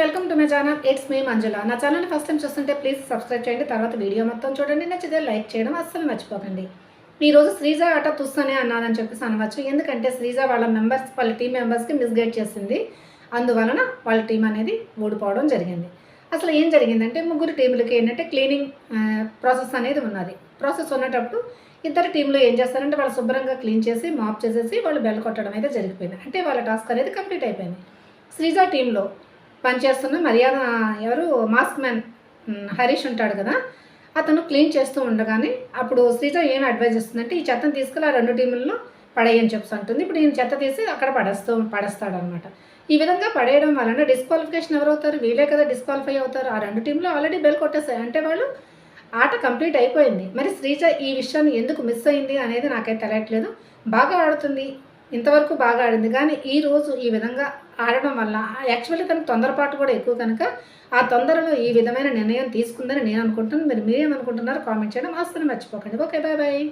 Welcome to my channel. It's me Manjula. నా channel first time చూస్తుంటే please subscribe చేయండి. తర్వాత వీడియో మొత్తం చూడండి. నచ్చితే లైక్ చేయడం అస్సలు మర్చిపోకండి. ఈరోజు శ్రీజ ఆట తుస్తనే అన్నానని చెప్పేసి అనవచ్చు. ఎందుకంటే శ్రీజ వాళ్ళ మెంబర్స్ వాళ్ళ టీం మెంబర్స్కి మిస్గైడ్ చేసింది. అందువలన వాళ్ళ టీం అనేది ఓడిపోవడం జరిగింది. అసలు ఏం జరిగిందంటే ముగ్గురు టీములకి ఏంటంటే క్లీనింగ్ ప్రాసెస్ అనేది ఉన్నది. ప్రాసెస్ ఉన్నటప్పుడు ఇద్దరు టీంలో ఏం చేస్తారంటే వాళ్ళు శుభ్రంగా క్లీన్ చేసి మాప్ చేసేసి వాళ్ళు బెల్ కొట్టడం అయితే జరిగిపోయింది. అంటే వాళ్ళ టాస్క్ అనేది కంప్లీట్ అయిపోయింది. శ్రీజ టీంలో పనిచేస్తున్న మర్యాద ఎవరు? మాస్క్ మ్యాన్ హరీష్ ఉంటాడు కదా. అతను క్లీన్ చేస్తూ ఉండగానే అప్పుడు శ్రీజ ఏం అడ్వైజ్ ఇస్తుందంటే ఈ చెత్తను తీసుకెళ్ళి ఆ రెండు టీముల్లో పడేయని చెప్పి అంటుంది. ఇప్పుడు ఈయన చెత్త తీసి అక్కడ పడేస్తూ పడేస్తాడు అనమాట ఈ విధంగా పడేయడం వలన డిస్క్వాలిఫికేషన్ ఎవరు అవుతారు వీళ్ళే కదా డిస్క్వాలిఫై అవుతారు. ఆ రెండు టీంలో ఆల్రెడీ బెల్ కొట్టేస్తాయి అంటే వాళ్ళు ఆట కంప్లీట్ అయిపోయింది. మరి శ్రీజ ఈ విషయాన్ని ఎందుకు మిస్ అయింది అనేది నాకైతే తెలియట్లేదు. బాగా ఆడుతుంది. ఇంతవరకు బాగా ఆడింది. కానీ ఈ రోజు ఈ విధంగా ఆడడం వల్ల యాక్చువల్లీ తన తొందరపాటు కూడా ఎక్కువ కనుక ఆ తొందరలో ఈ విధమైన నిర్ణయం తీసుకుందని నేను అనుకుంటున్నాను. మరి మీరేమనుకుంటున్నారో కామెంట్ చేయడం అస్సలు మర్చిపోకండి. Okay bye bye.